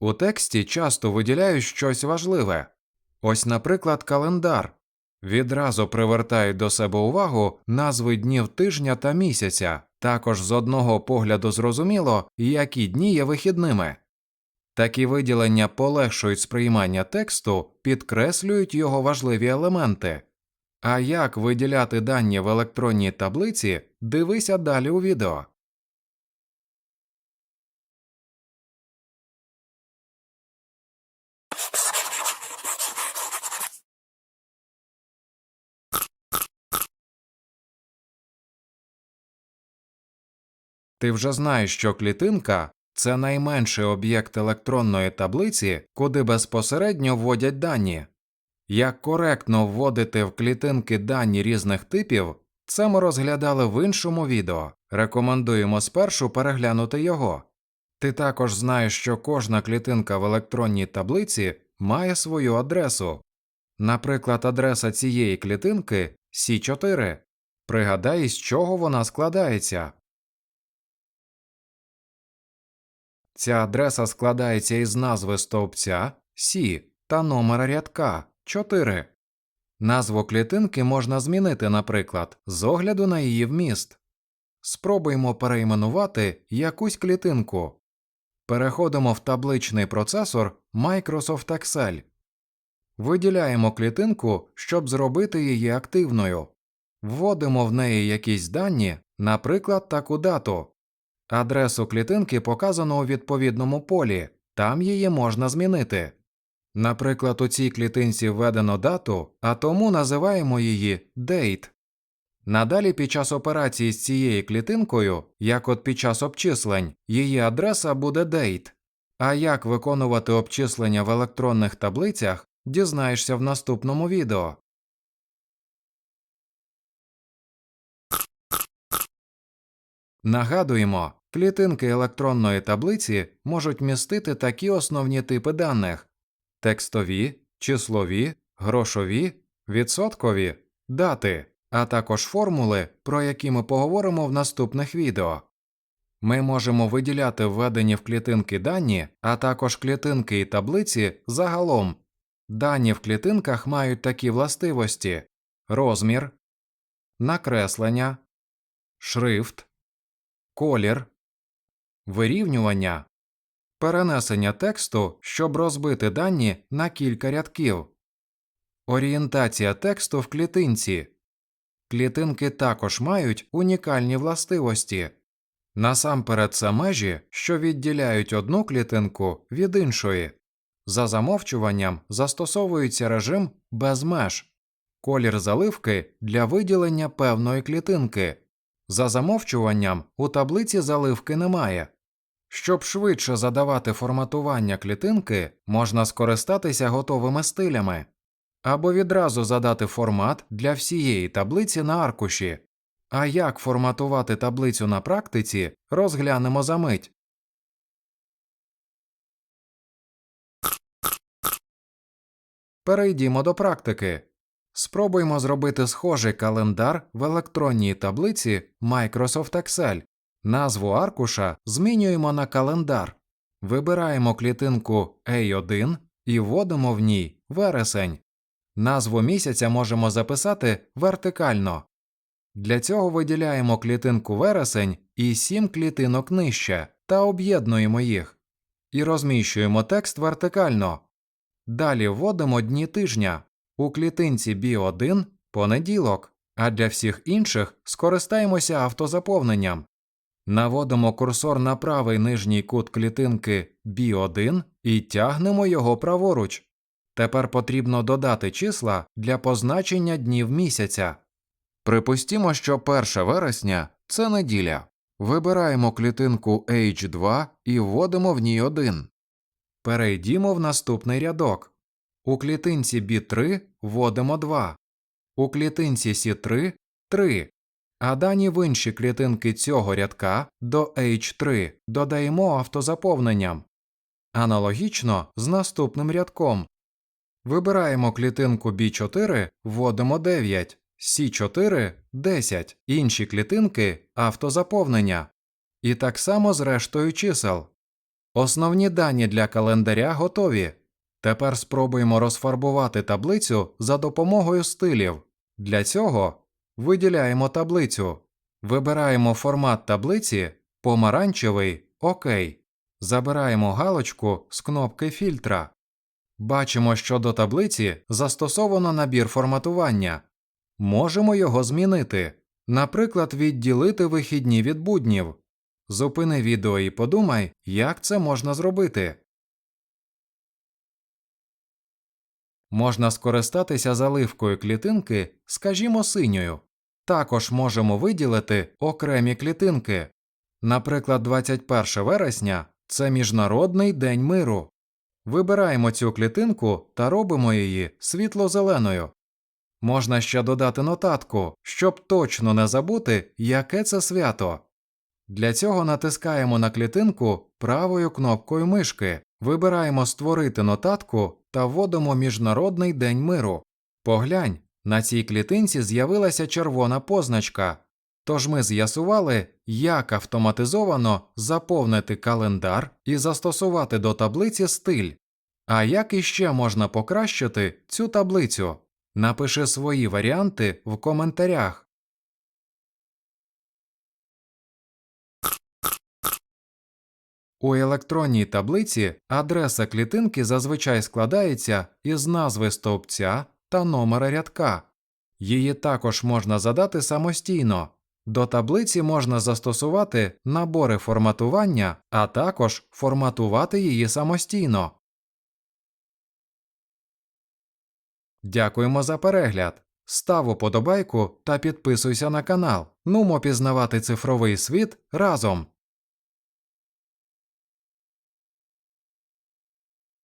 У тексті часто виділяють щось важливе. Ось, наприклад, календар. Відразу привертають до себе увагу назви днів тижня та місяця. Також з одного погляду зрозуміло, які дні є вихідними. Такі виділення полегшують сприймання тексту, підкреслюють його важливі елементи. А як виділяти дані в електронній таблиці, дивися далі у відео. Ти вже знаєш, що клітинка це найменший об'єкт електронної таблиці, куди безпосередньо вводять дані. Як коректно вводити в клітинки дані різних типів, це ми розглядали в іншому відео. Рекомендуємо спершу переглянути його. Ти також знаєш, що кожна клітинка в електронній таблиці має свою адресу. Наприклад, адреса цієї клітинки C4. Пригадай, із чого вона складається. Ця адреса складається із назви стовпця Сі та номера рядка 4. Назву клітинки можна змінити, наприклад, з огляду на її вміст. Спробуємо перейменувати якусь клітинку. Переходимо в табличний процесор Microsoft Excel. Виділяємо клітинку, щоб зробити її активною. Вводимо в неї якісь дані, наприклад, таку дату. Адресу клітинки показано у відповідному полі, там її можна змінити. Наприклад, у цій клітинці введено дату, а тому називаємо її date. Надалі під час операції з цією клітинкою, як от під час обчислень, її адреса буде date. А як виконувати обчислення в електронних таблицях, дізнаєшся в наступному відео. Нагадуємо, клітинки електронної таблиці можуть містити такі основні типи даних текстові, числові, грошові, відсоткові, дати, а також формули, про які ми поговоримо в наступних відео. Ми можемо виділяти введені в клітинки дані, а також клітинки і таблиці загалом. Дані в клітинках мають такі властивості розмір, накреслення, шрифт, колір, вирівнювання, перенесення тексту, щоб розбити дані на кілька рядків, орієнтація тексту в клітинці. Клітинки також мають унікальні властивості. Насамперед це межі, що відділяють одну клітинку від іншої. За замовчуванням застосовується режим без меж, колір заливки для виділення певної клітинки. За замовчуванням у таблиці заливки немає. Щоб швидше задавати форматування клітинки, можна скористатися готовими стилями або відразу задати формат для всієї таблиці на аркуші. А як форматувати таблицю на практиці, розглянемо за мить. Перейдімо до практики. Спробуймо зробити схожий календар в електронній таблиці Microsoft Excel. Назву аркуша змінюємо на календар. Вибираємо клітинку A1 і вводимо в ній вересень. Назву місяця можемо записати вертикально. Для цього виділяємо клітинку вересень і 7 клітинок нижче та об'єднуємо їх. І розміщуємо текст вертикально. Далі вводимо дні тижня. У клітинці B1 понеділок, а для всіх інших скористаємося автозаповненням. Наводимо курсор на правий нижній кут клітинки B1 і тягнемо його праворуч. Тепер потрібно додати числа для позначення днів місяця. Припустімо, що 1 вересня це неділя. Вибираємо клітинку H2 і вводимо в ній 1. Перейдімо в наступний рядок. У клітинці B3 вводимо 2, у клітинці C3 3, а дані в інші клітинки цього рядка до H3 додаємо автозаповненням. Аналогічно з наступним рядком. Вибираємо клітинку B4, вводимо 9, C4 10, інші клітинки автозаповнення. І так само з рештою чисел. Основні дані для календаря готові. Тепер спробуємо розфарбувати таблицю за допомогою стилів. Для цього виділяємо таблицю, вибираємо формат таблиці помаранчевий ОК. Забираємо галочку з кнопки фільтра. Бачимо, що до таблиці застосовано набір форматування. Можемо його змінити, наприклад, відділити вихідні від буднів. Зупини відео і подумай, як це можна зробити. Можна скористатися заливкою клітинки, скажімо, синьою. Також можемо виділити окремі клітинки. Наприклад, 21 вересня це Міжнародний день миру. Вибираємо цю клітинку та робимо її світло-зеленою. Можна ще додати нотатку, щоб точно не забути, яке це свято. Для цього натискаємо на клітинку правою кнопкою мишки, вибираємо Створити нотатку та вводимо Міжнародний день миру. Поглянь, на цій клітинці з'явилася червона позначка. Тож ми з'ясували, як автоматизовано заповнити календар і застосувати до таблиці стиль. А як іще можна покращити цю таблицю? Напиши свої варіанти в коментарях. У електронній таблиці адреса клітинки зазвичай складається із назви стовпця та номера рядка. Її також можна задати самостійно. До таблиці можна застосувати набори форматування, а також форматувати її самостійно. Дякуємо за перегляд. Став уподобайку та підписуйся на канал. Нумо пізнавати цифровий світ разом.